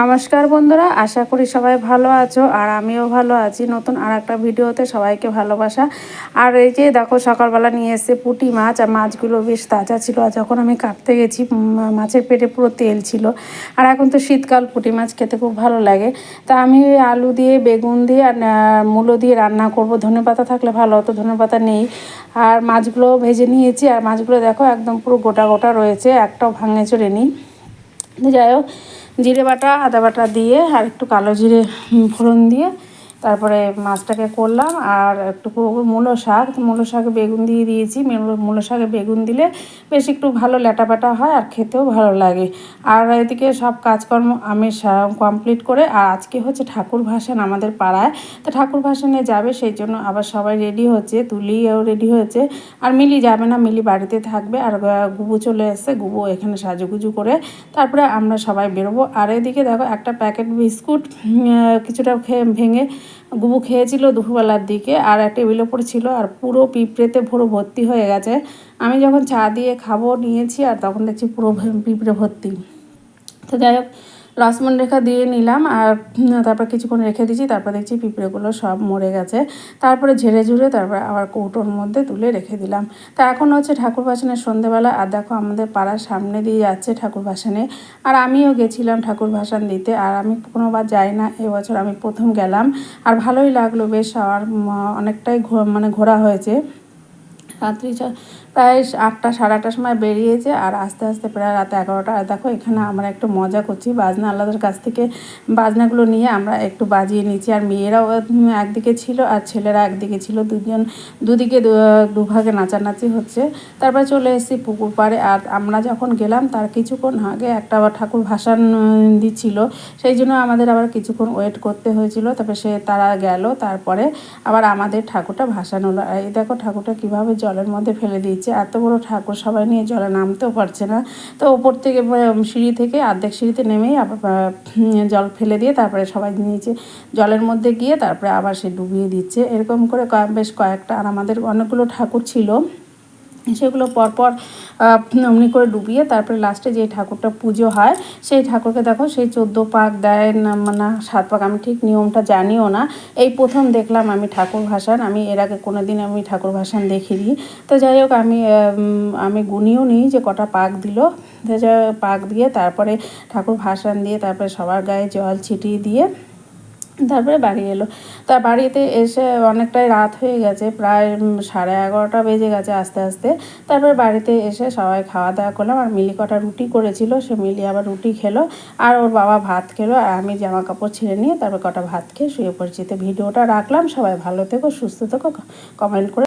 নমস্কার বন্ধুরা, আশা করি সবাই ভালো আছো আর আমিও ভালো আছি। নতুন আর একটা ভিডিওতে সবাইকে ভালোবাসা। আর এই যে দেখো, সকালবেলা নিয়ে এসে পুঁটি মাছ আর মাছগুলো বেশ তাজা ছিল আর যখন আমি কাটতে গেছি মাছের পেটে পুরো তেল ছিল। আর এখন তো শীতকাল, পুঁটি মাছ খেতে খুব ভালো লাগে। তা আমি আলু দিয়ে, বেগুন দিয়ে আর মূলো দিয়ে রান্না করব। ধনে পাতা থাকলে ভালো হতো, ধনে পাতা নেই। আর মাছগুলো ভেজে নিয়েছি। আর মাছগুলো দেখো, একদম পুরো গোটা গোটা রয়েছে, একটাও ভাঙে চড়ে নেই। যাই হোক জিরে বাটা আদা বাটা দিয়ে আর একটু কালো জিরে ফোড়ন দিয়ে তারপরে মাছটাকে করলাম আর একটু মূলো শাক, মূলো শাকে বেগুন দিয়ে দিয়েছি। মূলো- শাকে বেগুন দিলে বেশ একটু ভালো ল্যাটাপাটা হয় আর খেতেও ভালো লাগে। আর এদিকে সব কাজকর্ম আমি কমপ্লিট করে আর আজকে হচ্ছে ঠাকুর ভাসান আমাদের পাড়ায়। তো ঠাকুর ভাসানে যাবে, সেই জন্য আবার সবাই রেডি হচ্ছে, তুলিও রেডি হয়েছে। আর মিলি যাবে না, মিলি বাড়িতে থাকবে আর গুবু চলে এসছে, গুবু এখানে সাজুগুজু করে। তারপরে আমরা সবাই বেরোবো। আর এদিকে দেখো একটা প্যাকেট বিস্কুট কিছুটা খেয়ে ভেঙে গুবু খেয়েছিল দুপুরবেলার দিকে আর টেবিলের ওপর ছিল আর পুরো পিঁপড়েতে পুরো ভর্তি হয়ে গেছে। আমি যখন চা দিয়ে খাব নিয়েছি আর তখন দেখছি পুরো পিঁপড়ে ভর্তি। তো যাই হোক লক্ষ্মণ রেখা দিয়ে নিলাম আর তারপর কিছুক্ষণ রেখে দিয়েছি তারপর দেখছি পিঁপড়েগুলো সব মরে গেছে। তারপরে ঝেড়ে ঝুড়ে তারপর আবার কৌটোর মধ্যে তুলে রেখে দিলাম। তা এখন হচ্ছে ঠাকুর ভাসানের সন্ধেবেলা আর দেখো আমাদের পাড়ার সামনে দিয়ে যাচ্ছে ঠাকুর ভাসানে। আর আমিও গেছিলাম ঠাকুর ভাসান দিতে আর আমি কোনোবার যাই না এবছর আমি প্রথম গেলাম। আর ভালোই লাগল বেশ উম, অনেকটাই মানে ঘোরা হয়েছে। রাত্রি প্রায় আটটা, সাড়ে আটটার সময় বেরিয়েছে আর আস্তে আস্তে প্রায় রাত এগারোটা। আর দেখো, এখানে আমরা একটু মজা করছি। বাজনা আল্লাদের কাছ থেকে বাজনাগুলো নিয়ে আমরা একটু বাজিয়ে নিচ্ছি। আর মেয়েরাও একদিকে ছিল আর ছেলেরা একদিকে ছিল। দুজন, দুদিকে দুভাগে নাচানাচি হচ্ছে। তারপরে চলে এসেছি পুকুর পাড়ে। আর আমরা যখন গেলাম, তার কিছুক্ষণ আগে একটা ঠাকুর ভাসান দিচ্ছিল। সেই জন্য আমাদের আবার কিছুক্ষণ ওয়েট করতে হয়েছিল। তারপরে সে, তারা গেল। তারপরে আবার আমাদের ঠাকুরটা ভাসানো এই দেখো, ঠাকুরটা কীভাবে জলের মধ্যে ফেলে দিয়েছে। এত বড় ঠাকুর সবাই নিয়ে জলে নামতেও পারছে না। তো ওপর থেকে সিঁড়ি থেকে অর্ধেক সিঁড়িতে নেমেই আবার জল ফেলে দিয়ে তারপরে সবাই নিচে জলের মধ্যে গিয়ে তারপরে আবার সে ডুবিয়ে দিচ্ছে। এরকম করে বেশ কয়েকটা আর আমাদের অনেকগুলো ঠাকুর ছিল। সেগুলো পরপর অমনি করে ডুবিয়ে তারপরে লাস্টে যে ঠাকুরটা পুজো হয়, সেই ঠাকুরকে দেখো সেই চোদ্দ পাক দেয় না না, সাত পাক, আমি ঠিক নিয়মটা জানিও না। এই প্রথম দেখলাম আমি ঠাকুর ভাসান, আমি এর আগে কোনো দিন আমি ঠাকুর ভাসান দেখিনি। তো যাই হোক, আমি আমি গুনিও নিই যে কটা পাক দিল। পাক দিয়ে তারপরে ঠাকুর ভাসান দিয়ে তারপরে সবার গায়ে জল ছিটিয়ে দিয়ে তারপরে বাড়ি এলো। তা বাড়িতে এসে অনেকটাই রাত হয়ে গেছে, প্রায় সাড়ে এগারোটা বেজে গেছে আস্তে আস্তে। তারপরে বাড়িতে এসে সবাই খাওয়া দাওয়া করলাম, আর মিলি কটা রুটি করেছিল, সে মিলি আবার রুটি খেলো, আর ওর বাবা ভাত খেলো, আর আমি জামা কাপড় ছিঁড়ে নিয়ে তারপর কটা ভাত খেয়ে শুয়ে পড়ছি। তো ভিডিওটা রাখলাম, সবাই ভালো থেকো, সুস্থ থেকো কমেন্ট করে